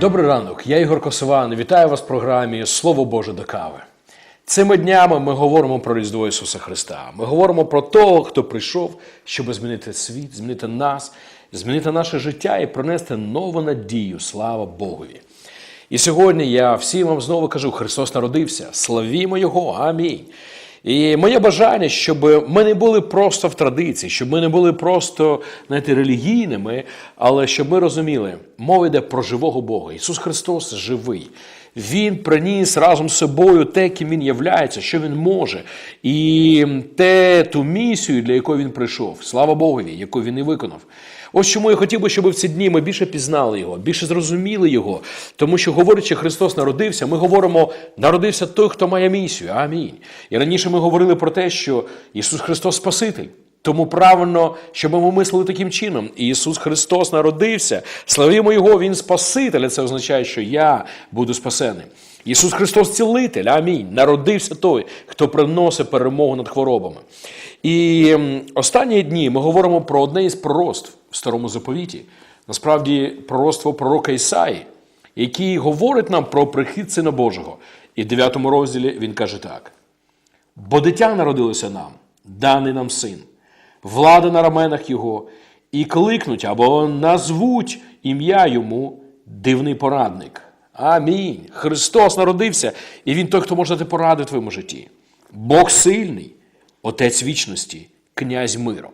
Добрий ранок, я Ігор Косован. Вітаю вас в програмі Слово Боже до кави. Цими днями ми говоримо про Різдво Ісуса Христа. Ми говоримо про того, хто прийшов, щоб змінити світ, змінити нас, змінити наше життя і принести нову надію. Слава Богові. І сьогодні я всім вам знову кажу: Христос народився. Славімо Його! Амінь. І моє бажання, щоб ми не були просто в традиції, щоб ми не були просто знаєте, релігійними, але щоб ми розуміли, мова йде про живого Бога. Ісус Христос живий. Він приніс разом з собою те, ким він являється, що він може, і те ту місію, для якої він прийшов. Слава Богові, яку він і виконав. Ось чому я хотів би, щоб в ці дні ми більше пізнали його, більше зрозуміли його. Тому що, говорячи, Христос народився, ми говоримо, народився той, хто має місію. Амінь. І раніше ми говорили про те, що Ісус Христос Спаситель. Тому правильно, щоб ми мислили таким чином. Ісус Христос народився, славімо Його, Він Спаситель. Це означає, що я буду спасений. Ісус Христос цілитель, амінь. Народився той, хто приносить перемогу над хворобами. І останні дні ми говоримо про одне із пророцтв в старому заповіті. Насправді, пророцтво пророка Ісаї, який говорить нам про прихід Сина Божого. І в 9 розділі він каже так: бо дитя народилося нам, даний нам син, влада на раменах його, і кликнуть або назвуть ім'я йому дивний порадник. Амінь. Христос народився, і Він той, хто може дати поради в твоєму житті. Бог сильний, Отець вічності, князь миру.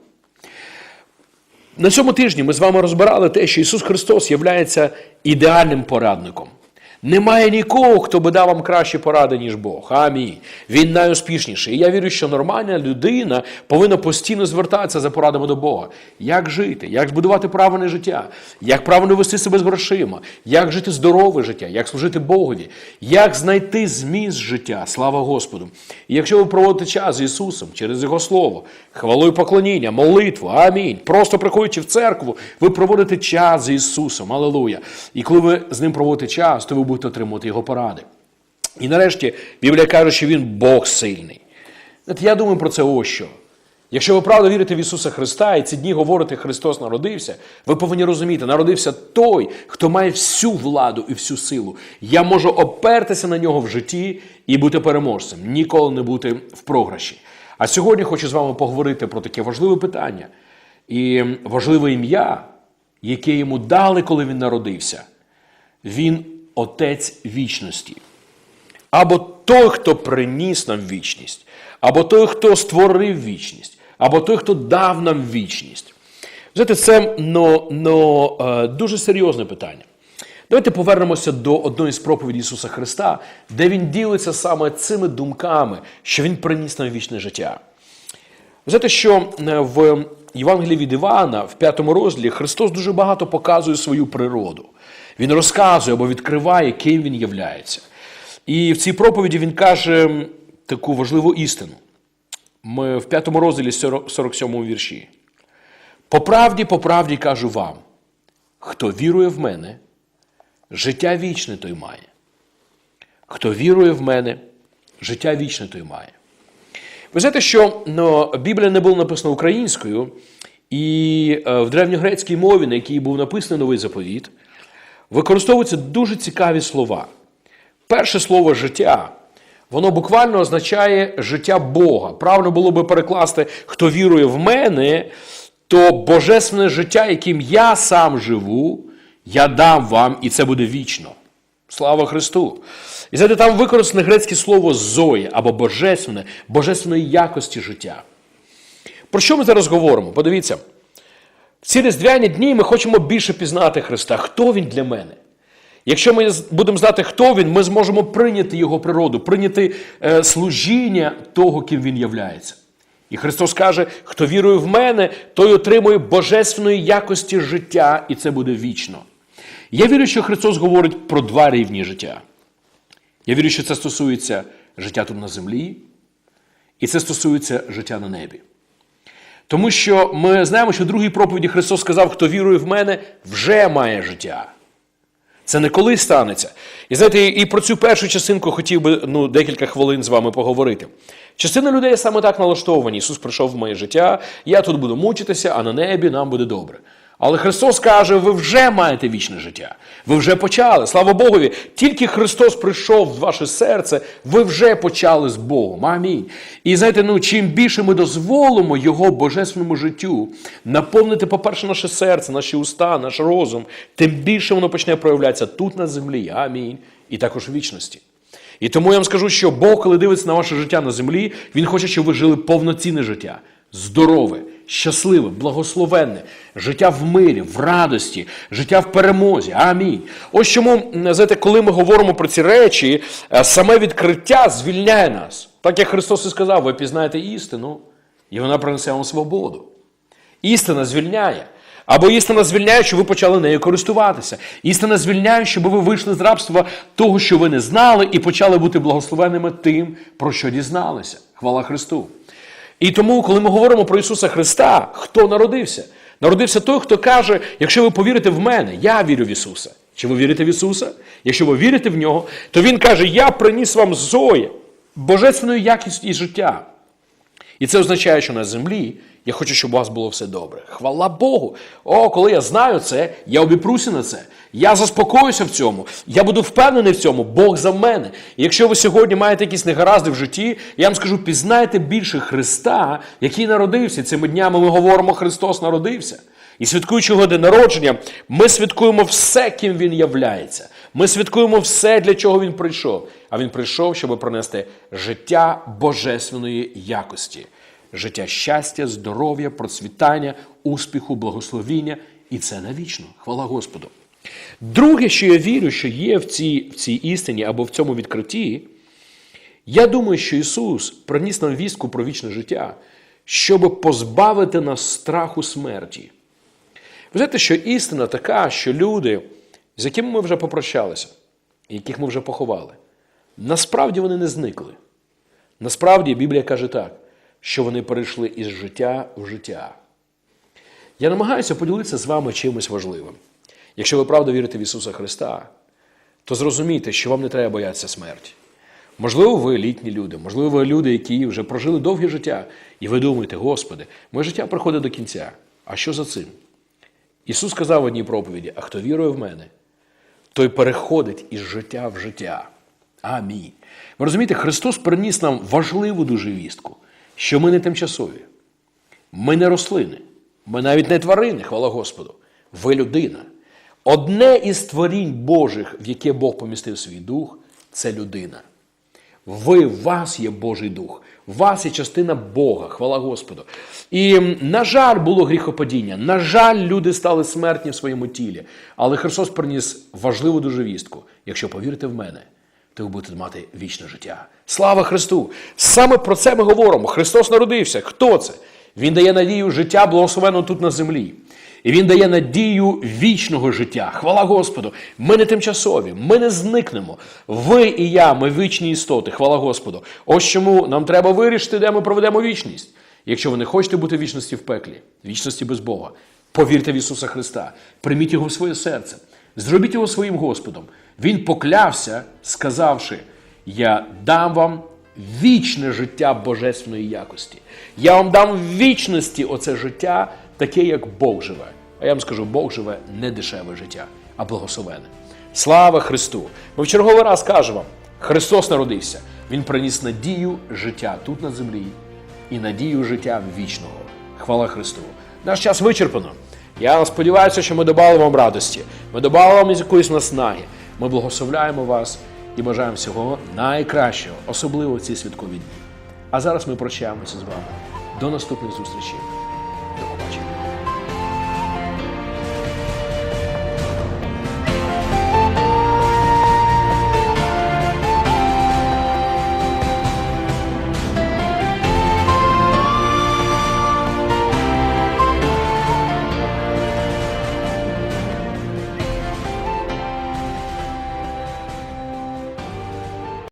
На цьому тижні ми з вами розбирали те, що Ісус Христос є ідеальним порадником. Немає нікого, хто би дав вам кращі поради, ніж Бог. Амінь. Він найуспішніший. І я вірю, що нормальна людина повинна постійно звертатися за порадами до Бога. Як жити, як збудувати правильне життя, як правильно вести себе з грошима, як жити здорове життя, як служити Богові, як знайти зміст життя. Слава Господу. І якщо ви проводите час з Ісусом через Його Слово, хвалу і поклоніння, молитву, амінь. Просто приходячи в церкву, ви проводите час з Ісусом. Алелуя. І коли ви з ним проводите час, то ви будете отримувати Його поради. І нарешті Біблія каже, що Він Бог сильний. Знаєте, Я думаю про це ось що. Якщо ви правда вірите в Ісуса Христа і ці дні говорите, Христос народився, ви повинні розуміти, народився той, хто має всю владу і всю силу. Я можу опертися на нього в житті і бути переможцем, ніколи не бути в програші. А сьогодні хочу з вами поговорити про таке важливе питання і важливе ім'я, яке йому дали, коли він народився. Він Отець вічності. Або той, хто приніс нам вічність, або той, хто створив вічність, або той, хто дав нам вічність. Знаєте, це но, но, е, дуже серйозне питання. Давайте повернемося до одної з проповідей Ісуса Христа, де Він ділиться саме цими думками, що Він приніс нам вічне життя. Знаєте, що е, в Євангелії від Івана, в п'ятому розділі, Христос дуже багато показує свою природу. Він розказує або відкриває, ким він являється. І в цій проповіді він каже таку важливу істину. Ми в п'ятому розділі 47 вірші. По правді, по правді кажу вам, хто вірує в мене, життя вічне той має. Хто вірує в мене, життя вічне той має. Ви знаєте, що ну, Біблія не була написана українською, і е, в древньогрецькій мові, на якій був написаний новий заповіт, використовуються дуже цікаві слова. Перше слово життя, воно буквально означає життя Бога. Правильно було би перекласти, хто вірує в мене, то божественне життя, яким я сам живу, я дам вам, і це буде вічно. Слава Христу! І знаєте, там використане грецьке слово зоє або божественне, божественної якості життя. Про що ми зараз говоримо? Подивіться, ці різдвяні дні ми хочемо більше пізнати Христа. Хто Він для мене? Якщо ми будемо знати, хто він, ми зможемо прийняти його природу, прийняти е, служіння того, ким він являється. І Христос каже: хто вірує в мене, той отримує божественної якості життя, і це буде вічно. Я вірю, що Христос говорить про два рівні життя. Я вірю, що це стосується життя тут на землі, і це стосується життя на небі. Тому що ми знаємо, що в другій проповіді Христос сказав, хто вірує в мене, вже має життя. Це не коли станеться. І знаєте, і про цю першу частинку хотів би ну, декілька хвилин з вами поговорити. Частина людей саме так налаштовані. Ісус прийшов в моє життя, я тут буду мучитися, а на небі нам буде добре. Але Христос каже, ви вже маєте вічне життя. Ви вже почали. Слава Богові, тільки Христос прийшов в ваше серце, ви вже почали з Богом. Амінь. І знаєте, ну чим більше ми дозволимо Його божественному життю наповнити, по-перше, наше серце, наші уста, наш розум, тим більше воно почне проявлятися тут на землі. Амінь. І також в вічності. І тому я вам скажу, що Бог, коли дивиться на ваше життя на землі, Він хоче, щоб ви жили повноцінне життя, здорове, щасливе, благословенне, життя в мирі, в радості, життя в перемозі. Амінь. Ось чому, знаєте, коли ми говоримо про ці речі, е, саме відкриття звільняє нас. Так як Христос і сказав, ви пізнаєте істину, і вона принесе вам свободу. Істина звільняє. Або істина звільняє, що ви почали нею користуватися. Істина звільняє, щоб ви вийшли з рабства того, що ви не знали, і почали бути благословенними тим, про що дізналися. Хвала Христу. І тому, коли ми говоримо про Ісуса Христа, хто народився? Народився той, хто каже: якщо ви повірите в мене, я вірю в Ісуса. Чи ви вірите в Ісуса? Якщо ви вірите в нього, то Він каже: Я приніс вам зоє, божественну якість і життя. І це означає, що на землі я хочу, щоб у вас було все добре. Хвала Богу! О, коли я знаю це, я обіпруся на це. Я заспокоюся в цьому. Я буду впевнений в цьому. Бог за мене. І якщо ви сьогодні маєте якісь негаразди в житті, я вам скажу, пізнайте більше Христа, який народився. Цими днями ми говоримо, Христос народився. І святкуючи його народження, ми святкуємо все, ким він являється. Ми святкуємо все, для чого він прийшов. А він прийшов, щоб принести життя божественної якості, життя щастя, здоров'я, процвітання, успіху, благословіння. І це навічно. Хвала Господу. Друге, що я вірю, що є в цій, в цій істині або в цьому відкритті, я думаю, що Ісус приніс нам вістку про вічне життя, щоб позбавити нас страху смерті. Ви знаєте, що істина така, що люди, з якими ми вже попрощалися, яких ми вже поховали, насправді вони не зникли. Насправді Біблія каже так, що вони перейшли із життя в життя. Я намагаюся поділитися з вами чимось важливим. Якщо ви правда вірите в Ісуса Христа, то зрозумійте, що вам не треба боятися смерті. Можливо, ви літні люди, можливо, ви люди, які вже прожили довге життя, і ви думаєте, Господи, моє життя приходить до кінця. А що за цим? Ісус сказав в одній проповіді: а хто вірує в мене, той переходить із життя в життя. Амінь. Ви розумієте, Христос приніс нам важливу дуже вістку, що ми не тимчасові, ми не рослини, ми навіть не тварини, хвала Господу. Ви людина. Одне із творінь Божих, в яке Бог помістив свій дух, це людина. Ви, в вас є Божий Дух, в вас є частина Бога, хвала Господу. І, на жаль, було гріхопадіння. На жаль, люди стали смертні в своєму тілі. Але Христос приніс важливу дуже вістку. Якщо повірите в мене, то ви будете мати вічне життя. Слава Христу! Саме про це ми говоримо. Христос народився. Хто це? Він дає надію життя благословенно тут на землі. І він дає надію вічного життя. Хвала Господу! Ми не тимчасові, ми не зникнемо. Ви і я, ми вічні істоти. Хвала Господу. Ось чому нам треба вирішити, де ми проведемо вічність. Якщо ви не хочете бути вічності в пеклі, вічності без Бога, повірте в Ісуса Христа, прийміть Його в своє серце, зробіть Його своїм Господом. Він поклявся, сказавши: Я дам вам вічне життя божественної якості. Я вам дам в вічності оце життя, таке, як Бог живе. А я вам скажу, Бог живе не дешеве життя, а благословене. Слава Христу! Ми в черговий раз кажемо вам, Христос народився. Він приніс надію життя тут на землі і надію життя вічного. Хвала Христу! Наш час вичерпано. Я сподіваюся, що ми додали вам радості, ми додали вам якоїсь наснаги. Ми благословляємо вас і бажаємо всього найкращого, особливо в ці святкові дні. А зараз ми прощаємося з вами. До наступних зустрічей.